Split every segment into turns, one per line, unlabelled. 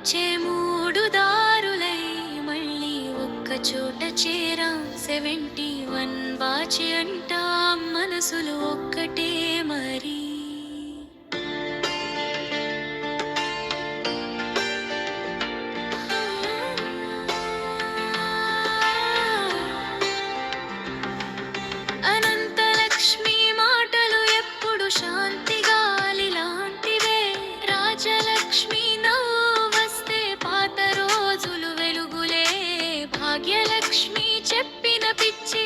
వచ్చే మూడు దారులై మళ్ళీ ఒక్క చోట చేరాం. సెవెంటీ వన్ బాచి అంటాం. మనసులు ఒక్కటే మరీ. பிச்சை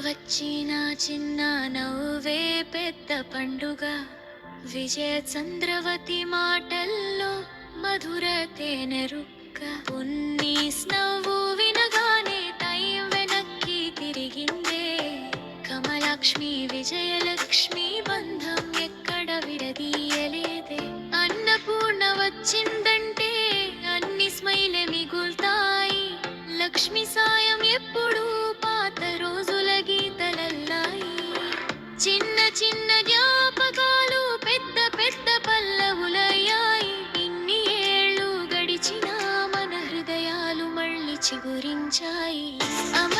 వచ్చిన చిన్న నవ్వే పెద్ద పండుగ. విజయ చంద్రవతి మాటల్లో మధుర తేనెరుక్క ఉన్ని స్నవ్వు వినగానే తై వెనక్కి తిరిగిందే. కమలక్ష్మి విజయలక్ష్మి చిగురించాయి అమ